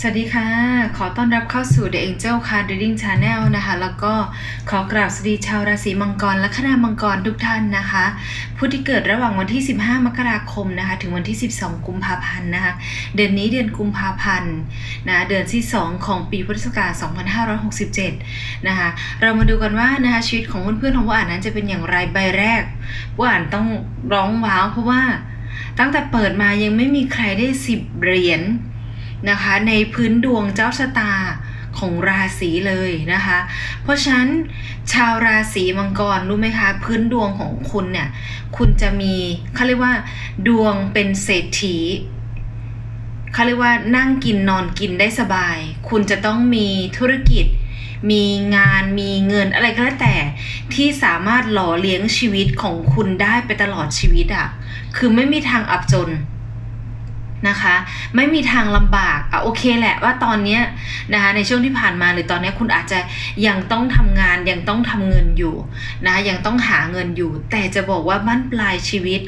สวัสดีค่ะ ขอต้อนรับเข้าสู่ The Angel Card Reading Channel นะคะ แล้วก็ขอกราบสวัสดีชาวราศีมังกรและคณะมังกรทุกท่านนะคะ ผู้ที่เกิดระหว่างวันที่ 15 มกราคมนะคะ ถึงวันที่ 12 กุมภาพันธ์นะคะ เดือนนี้เดือนกุมภาพันธ์นะ เดือนที่ 2 ของปีพุทธศักราช 2567 นะคะ เรามาดูกันว่านะคะชีวิตของเพื่อนๆของผู้อ่านนั้นจะเป็นอย่างไรใบแรกผู้อ่านต้องร้องว้าวเพราะว่าตั้งแต่เปิดมายังไม่มีใครได้ 10 เหรียญ นะคะในพื้นดวงเจ้าชะตาของราศีเลยนะคะ เพราะฉะนั้นชาวราศีมังกรรู้ไหมคะ พื้นดวงของคุณเนี่ย คุณจะมีเขาเรียกว่า ดวงเป็นเศรษฐีเขาเรียกว่านั่งกินนอนกินได้สบาย คุณจะต้องมีธุรกิจ มีงานมีเงินอะไรก็แล้วแต่ที่สามารถหล่อเลี้ยงชีวิตของคุณได้ไปตลอดชีวิตอะ่ะ คือไม่มีทางอับจน นะคะ ไม่มีทางลำบากอะโอเคแหละว่าตอนเนี้ยนะคะในช่วงที่ผ่านมาหรือตอนนี้คุณอาจจะยังต้องทำงานยังต้องทำเงินอยู่นะยังต้องหาเงินอยู่ แต่จะบอกว่าบ้านปลายชีวิต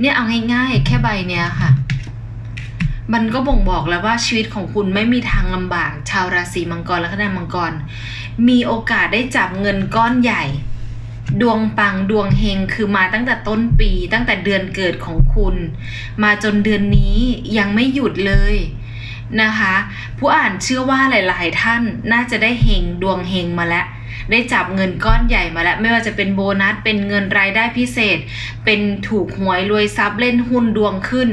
เนี่ยเอาง่ายๆ แค่ใบเนี้ยค่ะ มันก็บ่งบอกแล้วว่าชีวิตของคุณไม่มีทางลำบาก ชาวราศีมังกรและคณะมังกร มีโอกาสได้จับเงินก้อนใหญ่ ดวงปังดวงเฮงคือมาตั้งแต่ต้นปีตั้งแต่เดือนเกิดของคุณ มาจนเดือนนี้ยังไม่หยุดเลยนะคะ ผู้อ่านเชื่อว่าหลาย ๆ ท่านน่าจะได้เฮงดวงเฮงมาแล้ว ได้จับเงินก้อนใหญ่มาแล้ว ไม่ว่าจะเป็นโบนัสเป็นเงินรายได้พิเศษ เป็นถูกหวยรวยทรัพย์เล่นหุ้นดวงขึ้น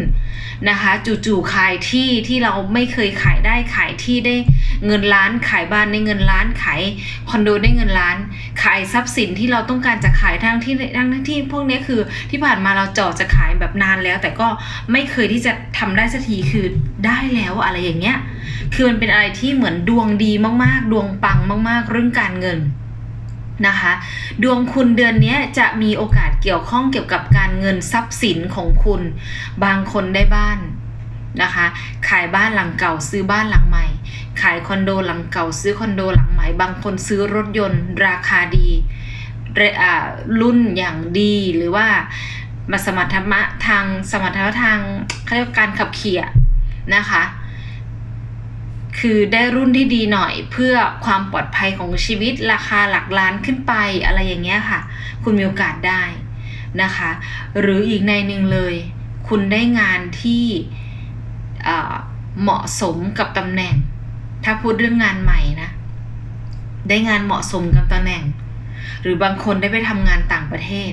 นะคะ จู่ๆขายที่ที่เราไม่เคยขายได้ขายที่ได้ เงินล้านขายบ้านได้เงินล้านขายคอนโดได้เงินล้าน ขายทรัพย์สินที่เราต้องการจะขายทั้งที่ทั้งที่พวกนี้คือที่ผ่านมาเราเจาะจะขายแบบนานแล้ว แต่ก็ไม่เคยที่จะทำได้สักทีคือได้แล้วอะไรอย่างเงี้ยคือมันเป็นอะไรที่เหมือนดวงดีมากๆ ดวงปังมาก ๆ เรื่องการเงินนะคะดวงคุณเดือนนี้จะมีโอกาสเกี่ยวข้องเกี่ยวกับการเงินทรัพย์สินของคุณ บางคนได้บ้าน นะคะ ขายบ้านหลังเก่าซื้อบ้านหลังใหม่ ขายคอนโดหลังเก่าซื้อคอนโดหลังใหม่ บางคนซื้อรถยนต์ราคาดีรุ่นอย่างดีหรือว่ามาสมรรถะทางสมรรถะทางเขาเรียกว่าการขับขี่นะคะ คือได้รุ่นที่ดีหน่อยเพื่อความปลอดภัยของชีวิตราคาหลักล้านขึ้นไปอะไรอย่างเงี้ยค่ะ คุณมีโอกาสได้นะคะ หรืออีกในหนึ่งเลย คุณได้งานที่ เหมาะสมกับตำแหน่ง ถ้าพูดเรื่องงานใหม่นะ ได้งานเหมาะสมกับตำแหน่ง หรือบางคนได้ไปทำงานต่างประเทศ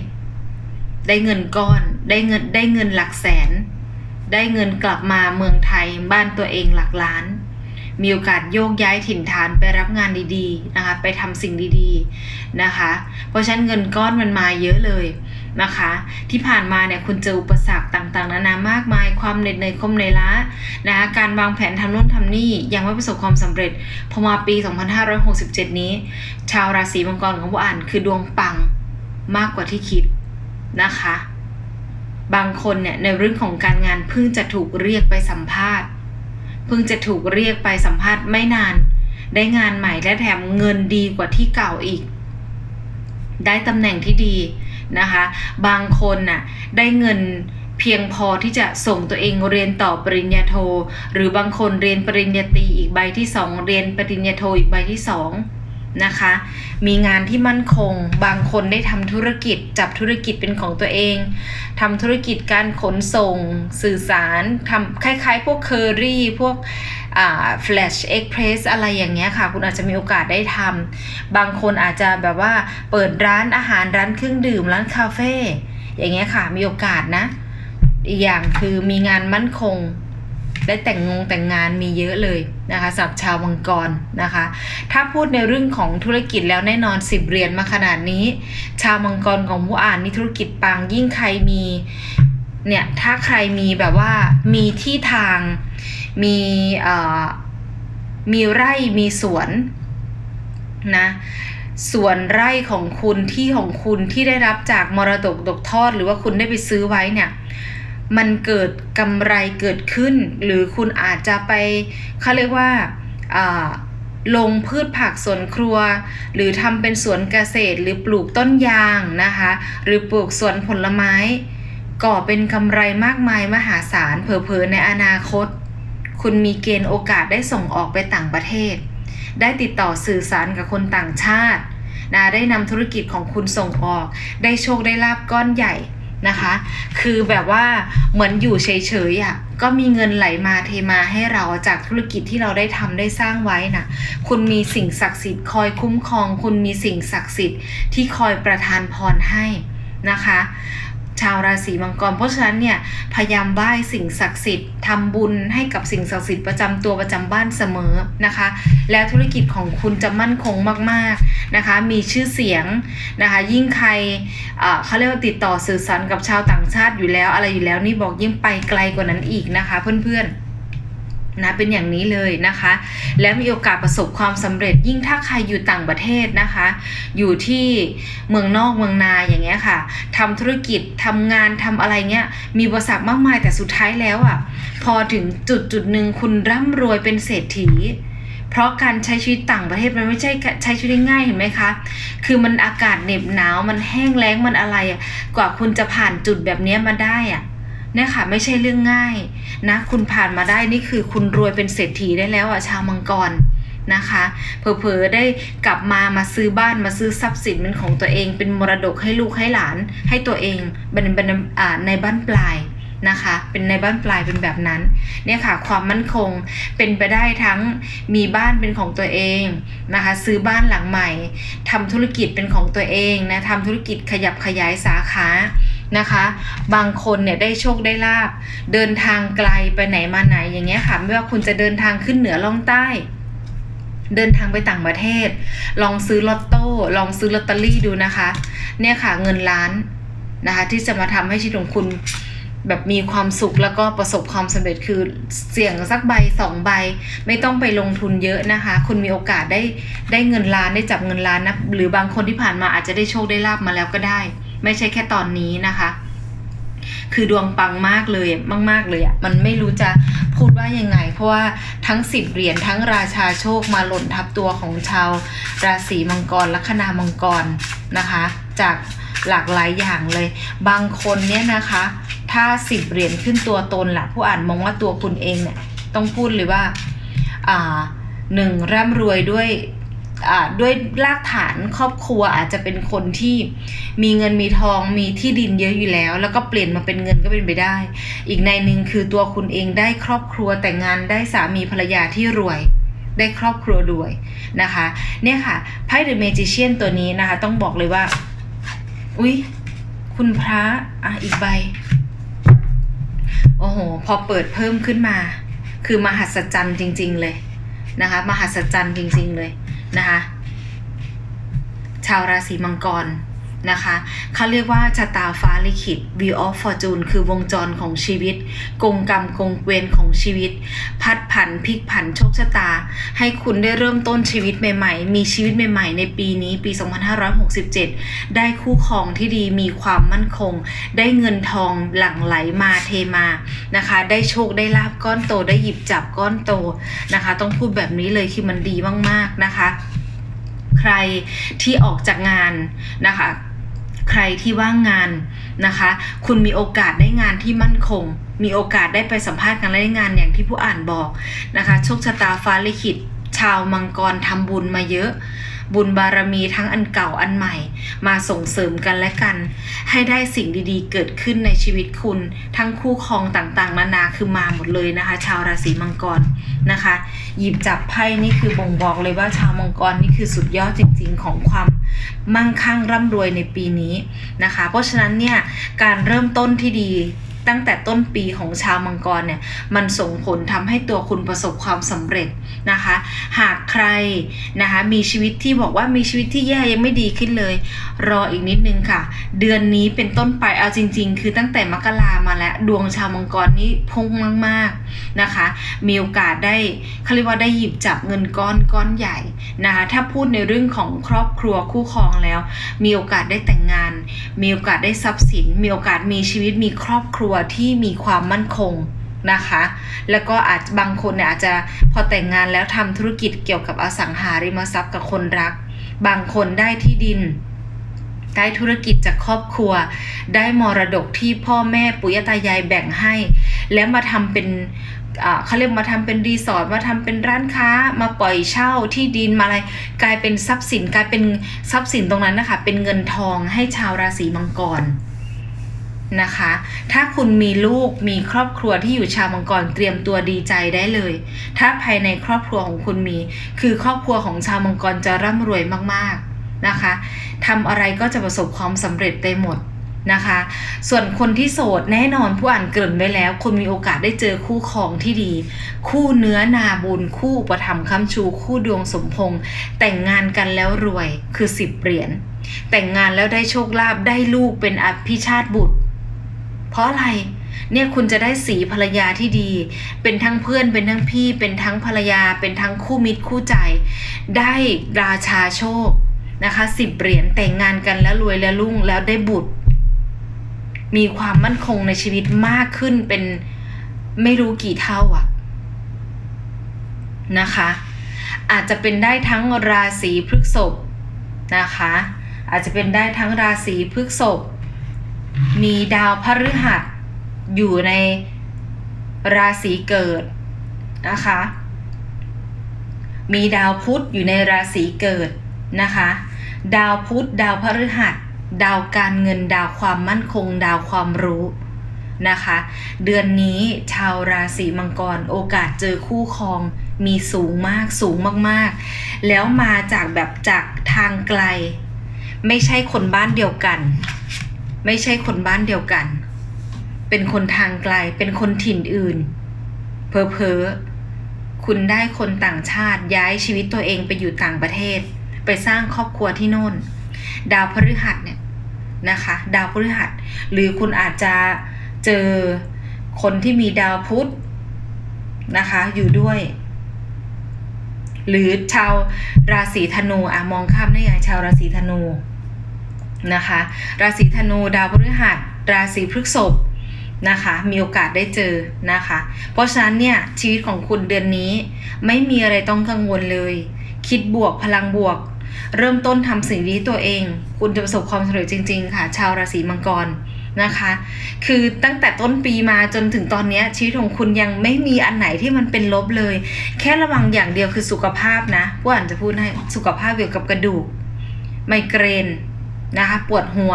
ได้เงินก้อน ได้เงินได้เงินหลักแสน ได้เงินกลับมาเมืองไทยบ้านตัวเองหลักล้าน มีโอกาสโยกย้ายถิ่นฐานไปรับงานดีๆนะคะไปทำสิ่งดีๆนะคะ เพราะฉะนั้นเงินก้อนมันมาเยอะเลยนะคะ ที่ผ่านมาเนี่ยคุณเจออุปสรรคต่างๆนานามากมายความเหน็ดเหนื่อยคมเหนื่อยล้านะคะการวางแผนทำนู่นทำนี่ยังไม่ประสบความสำเร็จพอมาปี 2567 นี้ ชาวราศีมังกรของผู้อ่านคือดวงปังมากกว่าที่คิดนะคะ บางคนเนี่ยในเรื่องของการงานเพิ่งจะถูกเรียกไปสัมภาษณ์ เพิ่งจะถูกเรียกไปสัมภาษณ์ไม่นาน ได้งานใหม่และแถมเงินดีกว่าที่เก่าอีก ได้ตำแหน่งที่ดีนะคะ บางคนน่ะได้เงินเพียงพอที่จะส่งตัวเองเรียนต่อปริญญาโท หรือบางคนเรียนปริญญาตรีอีกใบที่สองเรียนปริญญาโทอีกใบที่สอง นะคะ มีงานที่มั่นคง บางคนได้ทำธุรกิจ จับธุรกิจเป็นของตัวเองทำธุรกิจการขนส่ง สื่อสารทำคล้ายๆ พวกเคอรี่พวกอ่า Flash Express อะไรอย่างเงี้ยค่ะ คุณอาจจะมีโอกาสได้ทำบางคนอาจจะแบบว่าเปิดร้านอาหารร้านเครื่องดื่มร้านคาเฟ่อย่างเงี้ยค่ะ มีโอกาสนะ อีกอย่างคือมีงานมั่นคง ได้แต่งงงแต่งงานมีเยอะเลยนะคะสำหรับชาวมังกรนะคะ ถ้าพูดในเรื่องของธุรกิจแล้วแน่นอนสิบเหรียญมาขนาดนี้ ชาวมังกรของผู้อ่านนี่ธุรกิจปังยิ่งใครมีเนี่ยถ้าใครมีแบบว่ามีที่ทางมีเอ่อมีไร่มีสวนนะส่วนไร่ของคุณที่ของคุณที่ได้รับจากมรดกตกทอด หรือว่าคุณได้ไปซื้อไว้เนี่ย มันเกิดกำไรเกิดขึ้น หรือคุณอาจจะไปเขาเรียกว่าลงพืชผักสวนครัว หรือทำเป็นสวนเกษตร หรือปลูกต้นยางนะคะ หรือปลูกสวนผลไม้ ก่อเป็นกำไรมากมายมหาศาลเผลอๆในอนาคต คุณมีเกณฑ์โอกาสได้ส่งออกไปต่างประเทศ ได้ติดต่อสื่อสารกับคนต่างชาตินะได้นำธุรกิจของคุณส่งออก ได้โชคได้ลาบก้อนใหญ่ นะคะ คือแบบว่าเหมือนอยู่เฉยๆอะก็มีเงินไหลมาเทมาให้เราจากธุรกิจที่เราได้ทำได้สร้างไว้นะคุณมีสิ่งศักดิ์สิทธิ์คอยคุ้มครอง คุณมีสิ่งศักดิ์สิทธิ์ที่คอยประทานพรให้นะคะ ชาวราศีมังกร เพราะฉะนั้นเนี่ยพยายามไหว้สิ่งศักดิ์สิทธิ์ทำบุญให้กับสิ่งศักดิ์สิทธิ์ประจำตัวประจำบ้านเสมอนะคะ แล้วธุรกิจของคุณจะมั่นคงมากๆนะคะ มีชื่อเสียงนะคะ ยิ่งใครเอ่อเขาเรียกว่าติดต่อสื่อสารกับชาวต่างชาติอยู่แล้วอะไรอยู่แล้วนี่บอกยิ่งไปไกลกว่านั้นอีกนะคะ เพื่อนๆ นะเป็นอย่างนี้เลยนะคะ และมีโอกาสประสบความสำเร็จยิ่งถ้าใครอยู่ต่างประเทศนะคะ อยู่ที่เมืองนอกเมืองนาอย่างเงี้ยค่ะทำธุรกิจทำงานทำอะไรเงี้ยมีอุปสรรคมากมายแต่สุดท้ายแล้วอะพอถึงจุดจุดหนึ่งคุณร่ำรวยเป็นเศรษฐี เพราะการใช้ชีวิตต่างประเทศมันไม่ใช่ใช้ชีวิตง่ายเห็นไหมคะ คือมันอากาศเหน็บหนาวมันแห้งแล้งมันอะไรอะกว่าคุณจะผ่านจุดแบบนี้มาได้อะ นี่ยค่ะไม่ใช่เรื่องง่ายนะคุณผ่านมาได้นี่คือคุณรวยเป็นเศรษฐีได้แล้วอะชาวมังกรนะคะเผลอๆได้กลับมามาซื้อบ้านมาซื้อทรัพย์สินเป็นของตัวเอง เป็นมรดกให้ลูกให้หลาน ให้ตัวเองเป็นเป็นในบ้านปลายนะคะ เป็นในบ้านปลายเป็นแบบนั้นเนี่ยค่ะความมั่นคงเป็นไปได้ทั้งมีบ้านเป็นของตัวเองนะคะซื้อบ้านหลังใหม่ทำธุรกิจเป็นของตัวเองนะทำธุรกิจขยับขยายสาขา นะคะ บางคนเนี่ยได้โชคได้ลาบ เดินทางไกลไปไหนมาไหนอย่างเงี้ยค่ะ ไม่ว่าคุณจะเดินทางขึ้นเหนือล่องใต้ เดินทางไปต่างประเทศ ลองซื้อลอตโต้ ลองซื้อลอตเตอรี่ดูนะคะ เนี่ยค่ะเงินล้านนะคะที่จะมาทำให้ชีวิตของคุณแบบมีความสุขแล้วก็ประสบความสำเร็จคือเสี่ยงสักใบสองใบ ไม่ต้องไปลงทุนเยอะนะคะ คุณมีโอกาสได้ได้เงินล้านได้จับเงินล้านนะหรือบางคนที่ผ่านมาอาจจะได้โชคได้ลาบมาแล้วก็ได้ ไม่ใช่แค่ตอนนี้นะคะ คือดวงปังมากเลยมาก ๆเลยอะมันไม่รู้จะพูดว่ายังไง เพราะว่าทั้งสิบเหรียญทั้งราชาโชคมาหล่นทับตัวของชาว ราศีมังกรลัคนามังกรนะคะ จากหลากหลายอย่างเลย บางคนเนี่ยนะคะ ถ้าสิบเหรียญขึ้นตัวตนล่ะ ผู้อ่านมองว่าตัวคุณเองเนี่ยต้องพูดเลยว่าอ่าหนึ่งร่ำรวยด้วย ด้วยรากฐานครอบครัวอาจจะเป็นคนที่มีเงินมีทองมีที่ดินเยอะอยู่แล้ว แล้วก็เปลี่ยนมาเป็นเงินก็เป็นไปได้ อีกในหนึ่งคือตัวคุณเองได้ครอบครัวแต่งงานได้สามีภรรยาที่รวยได้ครอบครัวรวยนะคะ เนี่ยค่ะไพ่ The Magician ตัวนี้นะคะ ต้องบอกเลยว่า อุ๊ย คุณพระอะอีกใบ โอ้โห พอเปิดเพิ่มขึ้นมา คือมหัศจรรย์จริง ๆ เลยนะคะ มหัศจรรย์จริง ๆ เลย นะคะ ชาวราศีมังกร นะคะเขาเรียกว่าชะตาฟ้าลิขิต Wheel of Fortune คือวงจรของชีวิต กงกรรมกงเวียนของชีวิต พัดผันพลิกผันโชคชะตา ให้คุณได้เริ่มต้นชีวิตใหม่ๆ มีชีวิตใหม่ๆ ในปีนี้ปี 2567 ได้คู่ครองที่ดีมีความมั่นคง ได้เงินทองหลั่งไหลมาเทมานะคะ ได้โชคได้ลาบก้อนโตได้หยิบจับก้อนโตนะคะ ต้องพูดแบบนี้เลยคือมันดีมากๆนะคะ ใครที่ออกจากงานนะคะ ใครที่ว่างงานนะคะ คุณมีโอกาสได้งานที่มั่นคง มีโอกาสได้ไปสัมภาษณ์กันและได้งานอย่างที่ผู้อ่านบอกนะคะโชคชะตาฟ้าลิขิต ชาวมังกรทำบุญมาเยอะ บุญบารมีทั้งอันเก่าอันใหม่ มาส่งเสริมกันและกัน ให้ได้สิ่งดีๆ เกิดขึ้นในชีวิตคุณ ทั้งคู่ครองต่างๆ นานาคือมาหมดเลยนะคะ ชาวราศีมังกรนะคะ หยิบจับไพ่นี่คือบ่งบอกเลยว่าชาวมังกรนี่คือสุดยอดจริง ๆ ของความ มั่งคั่งร่ำรวยในปีนี้นะคะ เพราะฉะนั้นเนี่ยการเริ่มต้นที่ดี ตั้งแต่ต้นปีของชาวมังกรเนี่ยมันส่งผลทำให้ตัวคุณประสบความสำเร็จนะคะ หากใครนะคะมีชีวิตที่บอกว่ามีชีวิตที่แย่ยังไม่ดีขึ้นเลย รออีกนิดนึงค่ะ เดือนนี้เป็นต้นไปเอาจริง ๆ คือตั้งแต่มกรามาแล้วดวงชาวมังกรนี่พุ่งมากๆนะคะ มีโอกาสได้เขาเรียกว่าได้หยิบจับเงินก้อนก้อนใหญ่นะคะถ้าพูดในเรื่องของครอบครัวคู่ครองแล้ว มีโอกาสได้แต่งงาน มีโอกาสได้ทรัพย์สิน มีโอกาสมีชีวิตมีครอบครัวที่มีความมั่นคงนะคะ แล้วก็อาจบางคนเนี่ยอาจจะพอแต่งงานแล้วทำธุรกิจเกี่ยวกับอสังหาริมทรัพย์กับคนรัก บางคนได้ที่ดิน ได้ธุรกิจจากครอบครัว ได้มรดกที่พ่อแม่ปุยตายายแบ่งให้ แล้วมาทำเป็นเขาเรียกมาทำเป็นรีสอร์ทมาทำเป็นร้านค้ามาปล่อยเช่าที่ดินมาอะไรกลายเป็นทรัพย์สินกลายเป็นทรัพย์สินตรงนั้นนะคะเป็นเงินทองให้ชาวราศีมังกร นะคะ ถ้าคุณมีลูกมีครอบครัวที่อยู่ชาวมังกรเตรียมตัวดีใจได้เลย ถ้าภายในครอบครัวของคุณมี คือครอบครัวของชาวมังกรจะร่ำรวยมากๆนะคะทำอะไรก็จะประสบความสำเร็จไปหมดนะคะ ส่วนคนที่โสดแน่นอนผู้อ่านเกริ่นไว้แล้ว คุณมีโอกาสได้เจอคู่ครองที่ดี คู่เนื้อนาบุญ คู่อุประถมภ์ค้ำชู คู่ดวงสมพงษ์แต่งงานกันแล้วรวยคือสิบเหรียญแต่งงานแล้วได้โชคลาภได้ลูกเป็นอภิชาติบุตร เพราะอะไร เนี่ยคุณจะได้สีภรรยาที่ดี เป็นทั้งเพื่อนเป็นทั้งพี่ เป็นทั้งภรรยา เป็นทั้งคู่มิตรคู่ใจ ได้ราชาโชคนะคะสิบเหรียญแต่งงานกันแล้วรวยแล้วรุ่งแล้วได้บุตร มีความมั่นคงในชีวิตมากขึ้นเป็นไม่รู้กี่เท่าอะนะคะ อาจจะเป็นได้ทั้งราศีพฤษภนะคะ อาจจะเป็นได้ทั้งราศีพฤษภ มีดาวพฤหัสอยู่ในราศีเกิดนะคะ มีดาวพุธอยู่ในราศีเกิดนะคะ ดาวพุธดาวพฤหัส ดาวการเงินดาวความมั่นคง ดาวความรู้นะคะ เดือนนี้ชาวราศีมังกรโอกาสเจอคู่ครองมีสูงมากสูงมากๆ แล้วมาจากแบบจากทางไกล ไม่ใช่คนบ้านเดียวกัน ไม่ใช่คนบ้านเดียวกัน เป็นคนทางไกล เป็นคนถิ่นอื่น เพอเพอคุณได้คนต่างชาติย้ายชีวิตตัวเองไปอยู่ต่างประเทศ ไปสร้างครอบครัวที่โน่น ดาวพฤหัสเนี่ยนะคะ ดาวพฤหัส หรือคุณอาจจะเจอคนที่มีดาวพุธนะคะ อยู่ด้วย หรือชาวราศีธนูอะมองข้ามได้ยังชาวราศีธนู นะคะ ราศีธนูดาวพฤหัส ราศีพฤษภนะคะ มีโอกาสได้เจอนะคะ เพราะฉะนั้นเนี่ยชีวิตของคุณเดือนนี้ไม่มีอะไรต้องกังวลเลย คิดบวกพลังบวก เริ่มต้นทำสิ่งนี้ตัวเอง คุณจะประสบความสำเร็จจริง ๆ ค่ะ ชาวราศีมังกรนะคะ คือตั้งแต่ต้นปีมาจนถึงตอนนี้ชีวิตของคุณยังไม่มีอันไหนที่มันเป็นลบเลย แค่ระวังอย่างเดียวคือสุขภาพนะผู้อ่านจะพูดให้สุขภาพเกี่ยวกับกระดูก ไมเกรน นะคะปวดหัว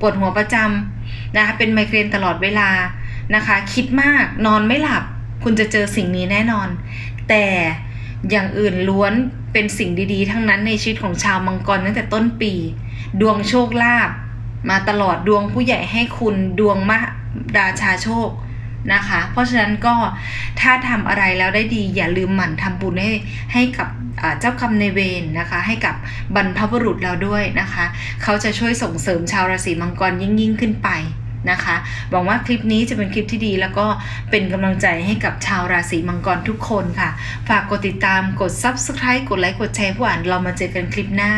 ปวดหัวประจำนะคะเป็นไมเกรนตลอดเวลานะคะ คิดมากนอนไม่หลับ คุณจะเจอสิ่งนี้แน่นอน แต่อย่างอื่นล้วนเป็นสิ่งดีๆ ทั้งนั้นในชีวิตของชาวมังกรตั้งแต่ต้นปี ดวงโชคลาภมาตลอดดวงผู้ใหญ่ให้คุณดวงมหาราชาโชค นะคะ เพราะฉะนั้นก็ถ้าทำอะไรแล้วได้ดีอย่าลืมหมั่นทำบุญให้ให้กับเจ้ากรรมในเวรนะคะ ให้กับบรรพบุรุษเราด้วยนะคะ เขาจะช่วยส่งเสริมชาวราศีมังกรยิ่งยิ่งขึ้นไปนะคะหวังว่าคลิปนี้จะเป็นคลิปที่ดี แล้วก็เป็นกำลังใจให้กับชาวราศีมังกรทุกคนค่ะ ฝากกดติดตามกด subscribe กดไลค์กดแชร์ผู้อ่านเรามาเจอกันคลิปหน้า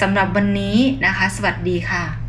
สำหรับวันนี้นะคะ สวัสดีค่ะ